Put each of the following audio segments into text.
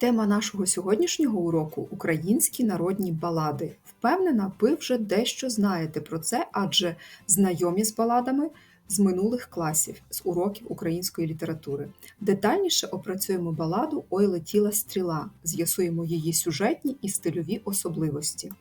Тема нашого сьогоднішнього уроку українські народні балади. Впевнена, ви вже дещо знаєте про це, адже знайомі з баладами з минулих класів, з уроків української літератури. Детальніше опрацюємо баладу Ой летіла стріла, з'ясуємо її сюжетні і стильові особливості.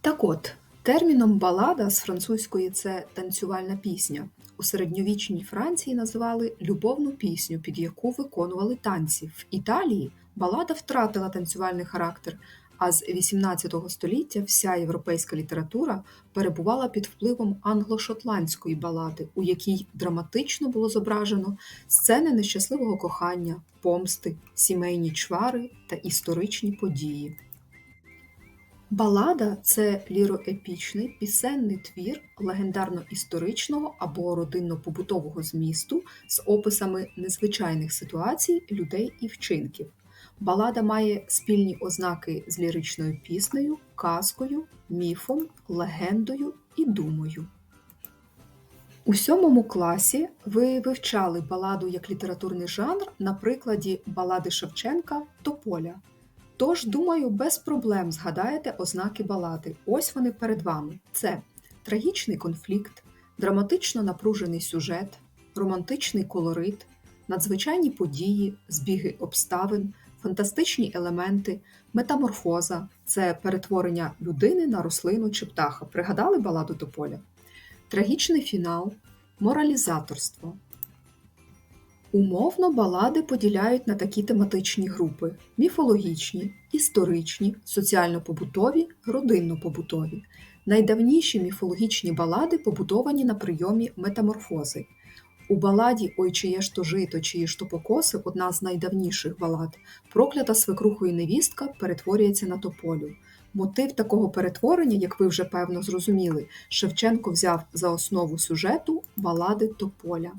Так от, терміном балада з французької це танцювальна пісня. У середньовічній Франції називали любовну пісню, під яку виконували танці. В Італії балада втратила танцювальний характер, а з XVIII століття вся європейська література перебувала під впливом англо-шотландської балади, у якій драматично було зображено сцени нещасливого кохання, помсти, сімейні чвари та історичні події. Балада це ліроепічний пісенний твір легендарно-історичного або родинно-побутового змісту з описами незвичайних ситуацій, людей і вчинків. Балада має спільні ознаки з ліричною піснею, казкою, міфом, легендою і думою. У сьомому класі ви вивчали баладу як літературний жанр на прикладі балади Шевченка Тополя. Тож, думаю, без проблем згадаєте ознаки балади. Ось вони перед вами: це трагічний конфлікт, драматично напружений сюжет, романтичний колорит, надзвичайні події, збіги обставин, фантастичні елементи, метаморфоза це перетворення людини на рослину чи птаха. Пригадали баладу Тополя? Трагічний фінал, моралізаторство. Умовно балади поділяють на такі тематичні групи: міфологічні, історичні, соціально-побутові, родинно-побутові. Найдавніші міфологічні балади побудовані на прийомі метаморфози. У баладі Ой чиє ж то жито, чиї ж то покоси одна з найдавніших балад, проклята свекрухою невістка перетворюється на тополю. Мотив такого перетворення, як ви вже певно зрозуміли, Шевченко взяв за основу сюжету балади Тополя.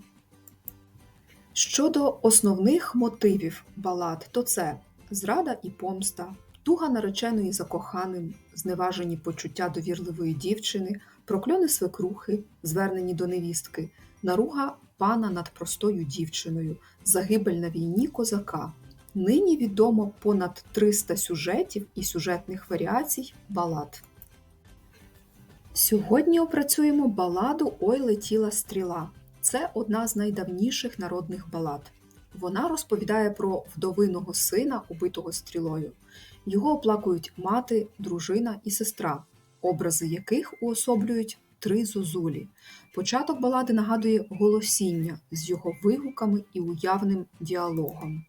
Щодо основних мотивів балад, то це зрада і помста, туга нареченої за коханим, зневажені почуття довірливої дівчини, прокльони свекрухи, звернені до невістки, наруга пана над простою дівчиною, загибель на війні козака. Нині відомо понад 300 сюжетів і сюжетних варіацій балад. Сьогодні опрацюємо баладу Ой летіла стріла. Це одна з найдавніших народних балад. Вона розповідає про вдовиного сина, убитого стрілою. Його оплакують мати, дружина і сестра, образи яких уособлюють три зозулі. Початок балади нагадує голосіння з його вигуками і уявним діалогом.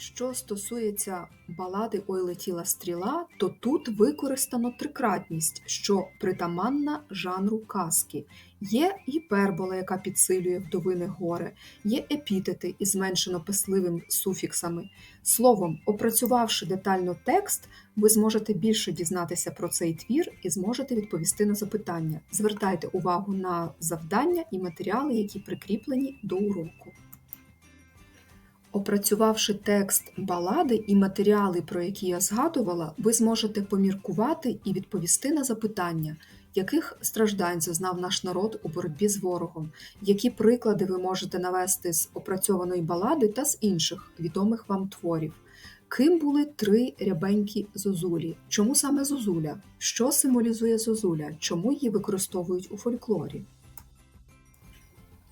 Що стосується балади Ой летіла стріла, то тут використано трикратність, що притаманна жанру казки. Є гіпербола, яка підсилює вдовине горе, є епітети із зменшено писливим суфіксами. Словом, опрацювавши детально текст, ви зможете більше дізнатися про цей твір і зможете відповісти на запитання. Звертайте увагу на завдання і матеріали, які прикріплені до уроку. Опрацювавши текст балади і матеріали, про які я згадувала, ви зможете поміркувати і відповісти на запитання, яких страждань зазнав наш народ у боротьбі з ворогом, які приклади ви можете навести з опрацьованої балади та з інших відомих вам творів. Ким були три рябенькі зозулі? Чому саме зозуля? Що символізує зозуля? Чому її використовують у фольклорі?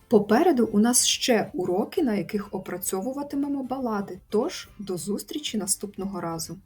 Попереду у нас ще уроки, на яких опрацьовуватимемо балади. Тож до зустрічі наступного разу!